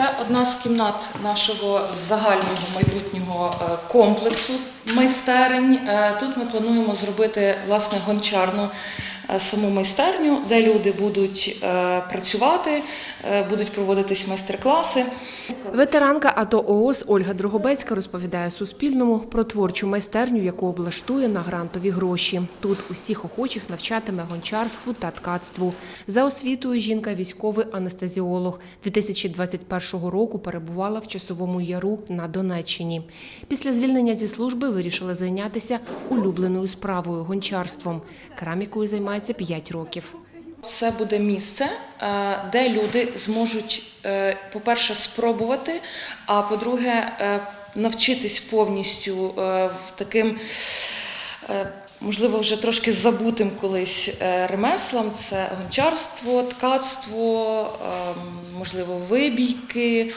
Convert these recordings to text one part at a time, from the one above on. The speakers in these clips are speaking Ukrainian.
Це одна з кімнат нашого загального майбутнього е, комплексу майстерень. Е, Тут ми плануємо зробити власне гончарну саму майстерню, де люди будуть е, працювати, е, будуть проводитись майстер-класи. Ветеранка АТО ООС Ольга Дрогобецька розповідає Суспільному про творчу майстерню, яку облаштує на грантові гроші. Тут усіх охочих навчатиме гончарству та ткацтву. За освітою жінка військовий анестезіолог. 2021 року перебувала в часовому яру на Донеччині. Після звільнення зі служби вирішила зайнятися улюбленою справою гончарством. Керамікою займається 5 років. Це буде місце, е, де люди зможуть, е, по-перше, спробувати, а по-друге, е, навчитись повністю в таким. Можливо, вже трошки забутим колись ремеслам це гончарство, ткацтво, е, можливо, вибійки.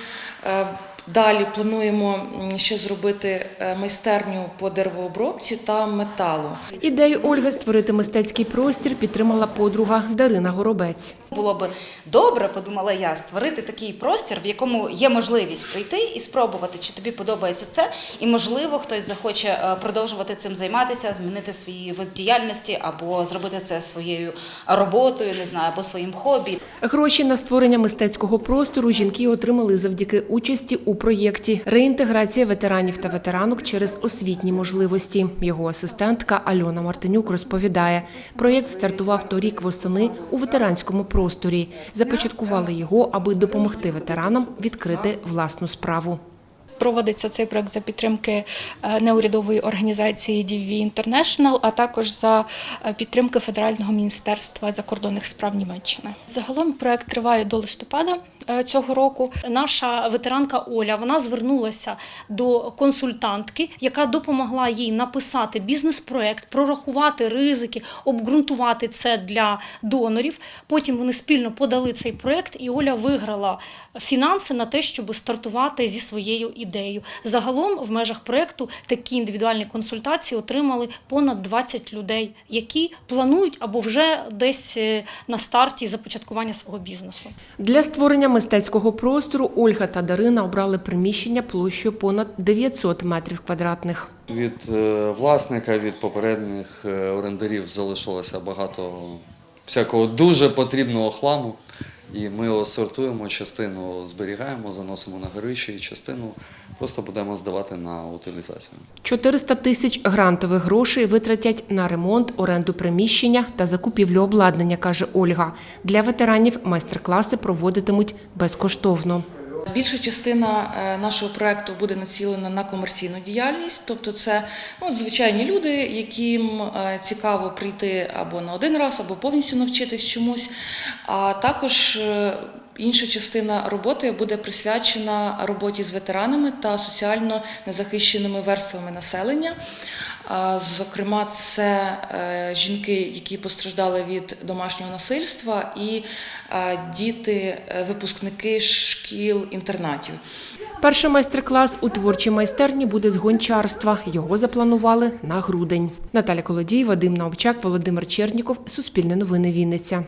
Далі плануємо ще зробити е, майстерню по деревообробці та металу. Ідею Ольги створити мистецький простір підтримала подруга Дарина Горобець. Було би добре, подумала я, створити такий простір, в якому є можливість прийти і спробувати, чи тобі подобається це, і можливо хтось захоче е, продовжувати цим займатися, змінити свої вид діяльності або зробити це своєю роботою, не знаю, або своїм хобі. Гроші на створення мистецького простору жінки отримали завдяки участі у проєкті Реінтеграція ветеранів та ветеранок через освітні можливості. Його асистентка Альона Мартинюк розповідає, проєкт стартував торік восени у ветеранському просторі. Започаткували його, аби допомогти ветеранам відкрити власну справу. Проводиться цей проект за підтримки е, неурядової організації DV International, а також за е, підтримки Федерального міністерства закордонних справ Німеччини. Загалом проект триває до листопада е, цього року. Наша ветеранка Оля вона звернулася до консультантки, яка допомогла їй написати бізнес-проект, прорахувати ризики, обґрунтувати це для донорів. Потім вони спільно подали цей проект, і Оля виграла фінанси на те, щоб стартувати зі своєю ідеєю. Загалом в межах проекту такі індивідуальні консультації отримали понад 20 людей, які планують або вже десь е, на старті започаткування свого бізнесу. Для створення мистецького простору Ольга та Дарина обрали приміщення площею понад 900 метрів квадратних. Від е, власника, від попередніх е, орендарів залишилося багато всякого дуже потрібного хламу. І ми його сортуємо, частину зберігаємо, заносимо на горище, і частину просто будемо здавати на утилізацію. 400 тисяч грантових грошей витратять на ремонт, оренду приміщення та закупівлю обладнання, каже Ольга. Для ветеранів майстер-класи проводитимуть безкоштовно. Більша частина е, нашого проекту буде націлена на комерційну діяльність, тобто це ну, звичайні люди, яким е, цікаво прийти або на один раз, або повністю навчитись чомусь. А також е, інша частина роботи буде присвячена роботі з ветеранами та соціально незахищеними верствами населення. Зокрема, це е, жінки, які постраждали від домашнього насильства, і е, діти, е, випускники шкіл-інтернатів. Перший майстер-клас у творчій майстерні буде з гончарства. Його запланували на грудень. Наталя Колодій, Вадим Наобчак, Володимир Черніков. Суспільне новини Вінниця.